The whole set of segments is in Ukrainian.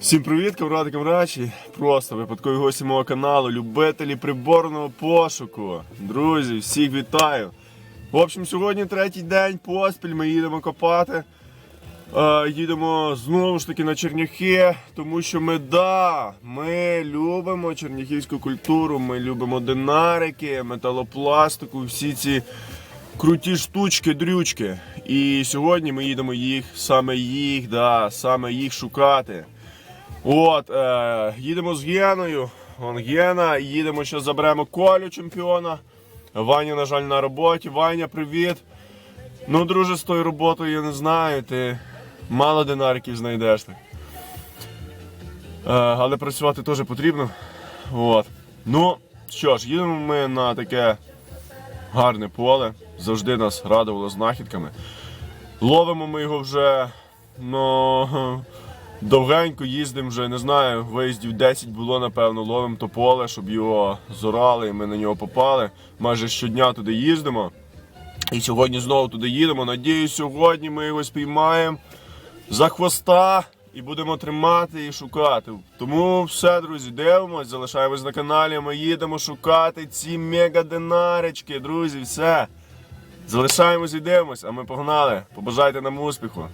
Всім привіт, камради, камрачі. Просто випадкові гості мого каналу, любителі приборного пошуку. Друзі, всіх вітаю. В общем, сьогодні третій день поспіль ми їдемо копати. Е, їдемо знову ж таки на Черняхи, тому що ми да, ми любимо черняхівську культуру, ми любимо динарики, металопластику, всі ці круті штучки, дрючки. І сьогодні ми їдемо їх, саме їх, да, саме їх шукати. От, е, їдемо з Геною. Вон Гена, їдемо ще заберемо Колю чемпіона. Ваня, на жаль, на роботі. Ваня, привіт. Ну, друже, з тою роботою я не знаю, ти мало динариків знайдеш. Так. Е, але працювати теж потрібно. От. Ну, що ж, їдемо ми на таке гарне поле. Завжди нас радувало знахідками. Ловимо ми його вже, ну. Довгенько їздимо вже, не знаю, виїздів 10 було, напевно, ловимо то поле, щоб його зорали, і ми на нього попали. Майже щодня туди їздимо. І сьогодні знову туди їдемо. Надіюсь, сьогодні ми його спіймаємо за хвоста і будемо тримати і шукати. Тому все, друзі, дивимось, залишаємось на каналі. Ми їдемо шукати ці мегадинарички, друзі, все. Залишаємось і дивимось, а ми погнали. Побажайте нам успіху.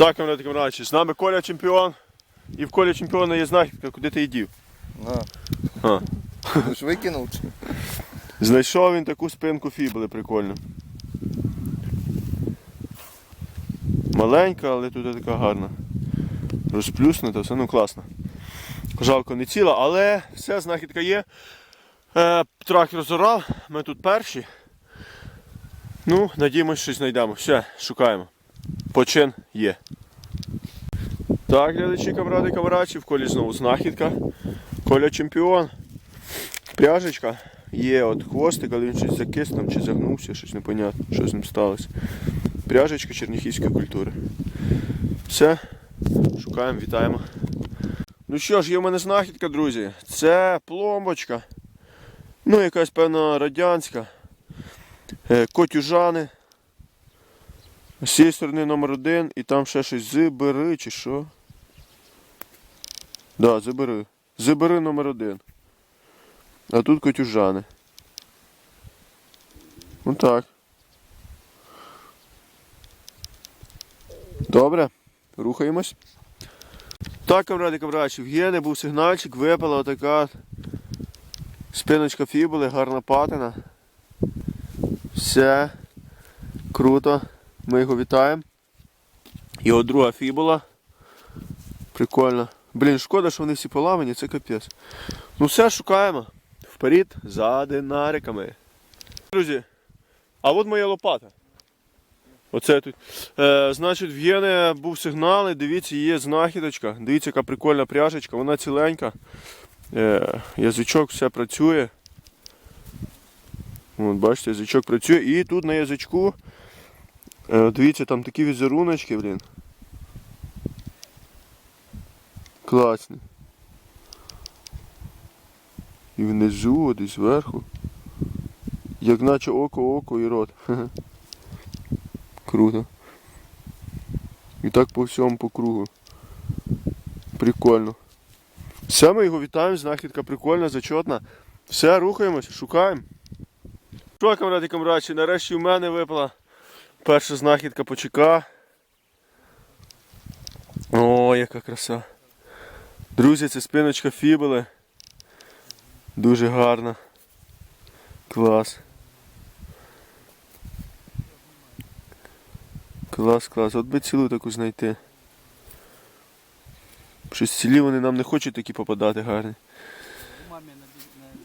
Так, камради, камрадчі, з нами Коля чемпіон. І в Колі чемпіона є знахідка, куди ти її дів. А. ти ж викинув чи? Знайшов він таку спинку фібули прикольну. Маленька, але тут така гарна. Розплюснута, все ну класно. Жалко не ціла, але все, знахідка є. Е, трактор зорав, ми тут перші. Ну, надіємось, щось знайдемо. Все, шукаємо. Почин є. Так, глядачі, камради, камрачі, в колі знову знахідка. Коля чемпіон. Пряжечка. Є от хвостик, але він щось закис там чи загнувся, щось непонятно, що з ним сталося. Пряжечка черніхівської культури. Все, шукаємо, вітаємо. Ну що ж, є в мене знахідка, друзі. Це пломбочка. Ну, якась певна радянська. Е, Котюжани. З цієї сторони номер один і там ще щось зибери чи що. Да, зибери. Зибери номер один. А тут котюжани. Ну так. Добре, рухаємось. Так, камради, камрадчі, в Гени був сигнальчик, випала отака спиночка фібули, гарна патина. Все. Круто. Ми його вітаємо. Його друга фібула. Прикольно. Блін, шкода, що вони всі поламані, це капець. Ну все, шукаємо. Вперед за динариками. Друзі, а от моя лопата. Оце тут. Е, значить, в Єни був сигнал, і дивіться, є знахідочка. Дивіться, яка прикольна пряжечка, вона ціленька. Е, язичок все працює. От, бачите, язичок працює. І тут на язичку, дивіться, там такі візеруночки, блін. Класні. І внизу, десь зверху. Як наче око, око і рот. Круто. І так по всьому по кругу. Прикольно. Все, ми його вітаємо, знахідка прикольна, зачетна. Все, рухаємось, шукаємо. Що, камради, камрадчі, нарешті в мене випала перша знахідка почека. О, яка краса. Друзі, це спиночка фібули. Дуже гарна. Клас. Клас, клас. От би цілу таку знайти. Щось цілі вони нам не хочуть такі попадати гарні.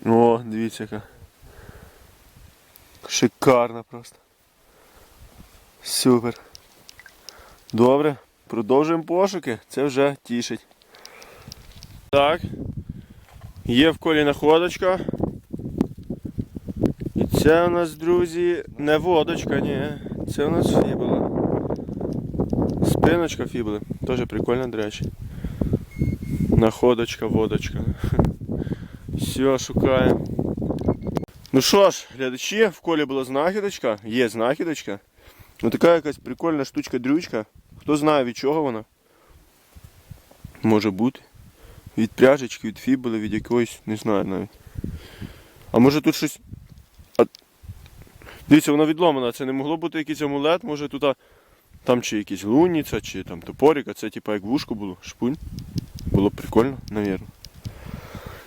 О, дивіться яка. Шикарна просто. Супер. Добре, продовжуємо пошуки. Це вже тішить. Так. Є в колі находочка. І це у нас, друзі, не водочка, ні. Це у нас фібула. Спиночка фібули. Теж прикольна, до речі. Находочка, водочка. Все, шукаємо. Ну що ж, глядачі, в колі була знахідочка, є знахідочка. Ну така якась прикольна штучка-дрючка. Хто знає від чого вона. Може бути. Від пряжечки, від фібули, від якоїсь, не знаю навіть. А може тут щось. А... Дивіться, вона відломана. Це не могло бути якийсь амулет, може тут а, там чи якийсь луніця, чи там топорик, а це типа як вушко було, шпунь. Було б прикольно, навірно.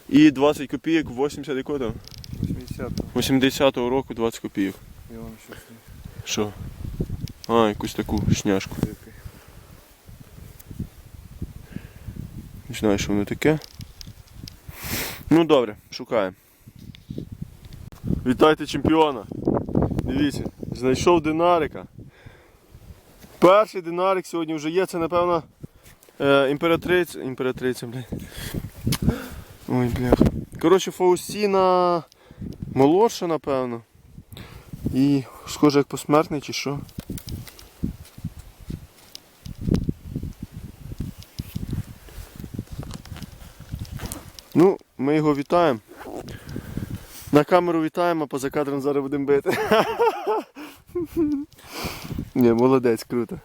І 20 копійок 80 якого там? 80 80-го року 20 копійок. я вам щось Що? А, якусь таку шняшку. не знаю, що воно таке. Ну добре, шукаємо. Вітайте чемпіона! Дивіться, знайшов динарика. Перший динарик сьогодні вже є, це напевно е, імператриця. Імператриця, блядь. Ой, бляха. Коротше, Фаустіна молодша, напевно. І схоже як посмертний чи що. Ну, ми його вітаємо. На камеру вітаємо, а поза кадром зараз будемо бити. Ні, молодець, круто.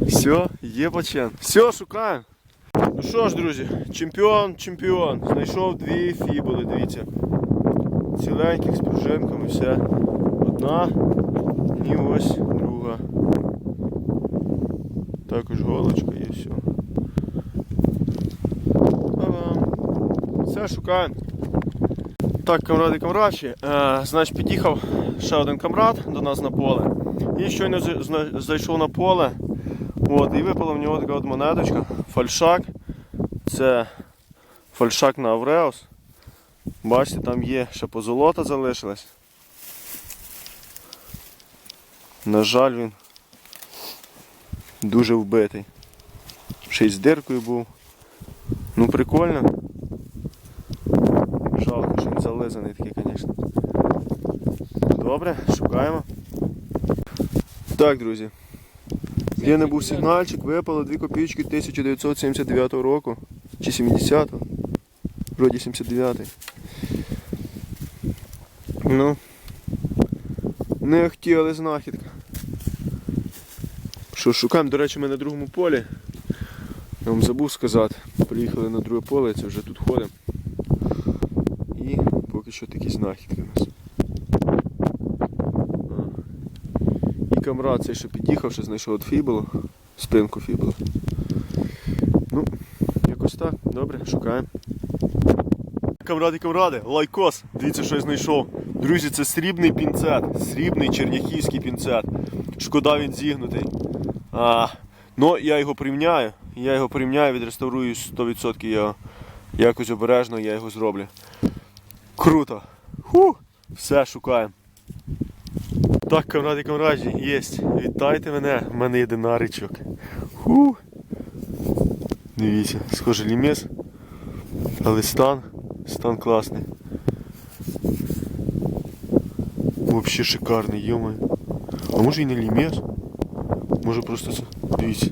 Все, є почен. Все, шукаємо. Ну що ж, друзі, чемпіон, чемпіон. Знайшов дві фібули, дивіться. Ціленьких з пружинками, все. Одна і ось друга. Також голочка і все. Все, шукаємо. Так, камради камрадші. Е, значить, під'їхав ще один камрад до нас на поле. І щойно зайшов на поле. От, і випала в нього така от монеточка. Фальшак. Це фальшак на Авреус. Бачите, там є ще позолота залишилась. На жаль, він дуже вбитий. Ще й з диркою був. Ну прикольно. Він такий, звісно. Добре, шукаємо. Так, друзі. Є не був сигнальчик, випало 2 копійки 1979 року. Чи 70-го. Вроді 79-й. Ну. Не хотіли знахідка. Що, шукаємо, до речі, ми на другому полі. Я вам забув сказати. Приїхали на друге поле, це вже тут ходимо. І що такі знахідки у нас. І камрад цей, що під'їхав, що знайшов от фібулу, спинку фібулу. Ну, якось так. Добре, шукаємо. Камради, камради, лайкос. Дивіться, що я знайшов. Друзі, це срібний пінцет. Срібний черняхівський пінцет. Шкода він зігнутий. А, ну, я його порівняю. Я його порівняю, відреставрую 100% я якось обережно я його зроблю. Круто. Ху! Все шукаємо. Так, камради, камраді, єсть. Вітайте мене, в мене є динаричок. Ху! Дивіться, схоже лімес. Але стан, стан класний. Вообще шикарний, йома. А може і не лімес? Може просто це. Дивіться.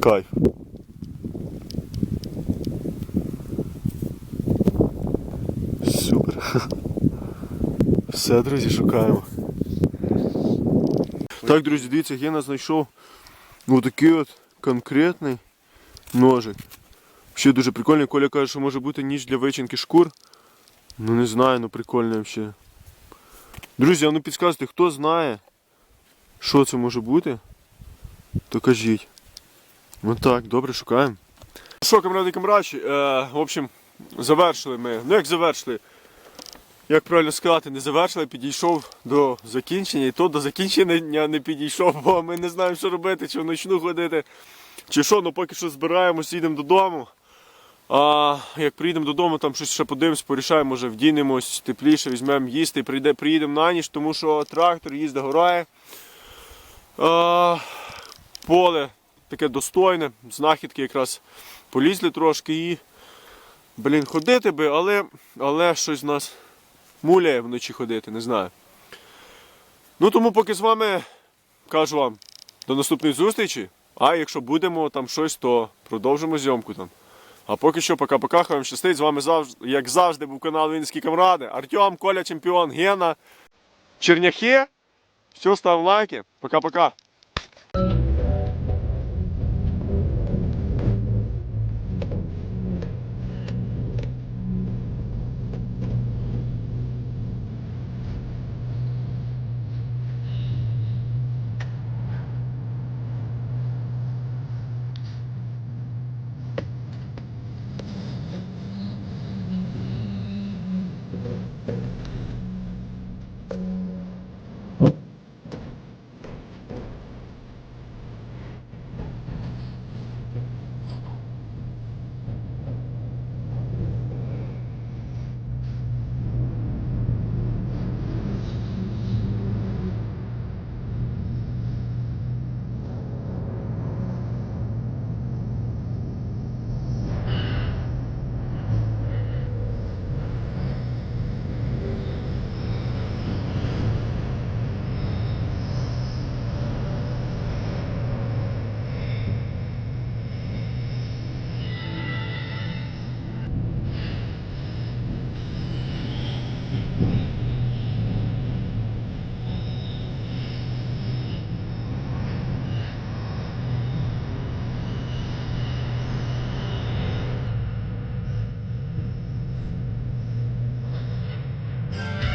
Кайф. Супер. Все, друзі, шукаємо. Так, друзі, дивіться, Гена знайшов отакий от конкретний ножик. Ще дуже прикольний. Коля каже, що може бути ніж для вичинки шкур. Ну не знаю, ну прикольно взагалі. Друзі, а ну підказуйте, хто знає, що це може бути, то кажіть. Ну так, добре, шукаємо. Що, камради камрадші, е, в общем, завершили ми. Ну як завершили? Як правильно сказати, не завершили, підійшов до закінчення, і то до закінчення не підійшов, бо ми не знаємо, що робити, чи вночну ходити, чи що, ну поки що збираємося, їдемо додому. А як приїдемо додому, там щось ще подивимось, порішаємо, може вдінемось тепліше, візьмемо їсти прийде, приїдемо на ніч, тому що трактор їздить горає. А, поле таке достойне, знахідки якраз полізли трошки і. Блін, ходити би, але, але щось нас муляє вночі ходити, не знаю. Ну тому поки з вами кажу вам до наступної зустрічі. А якщо будемо там щось, то продовжимо зйомку там. А поки що, пока-пока, хай вам щастить. З вами завжди, як завжди, був канал Вінницькі Камради. Артем, Коля, чемпіон, Гена, Черняхи. Все, став лайки. Пока-пока.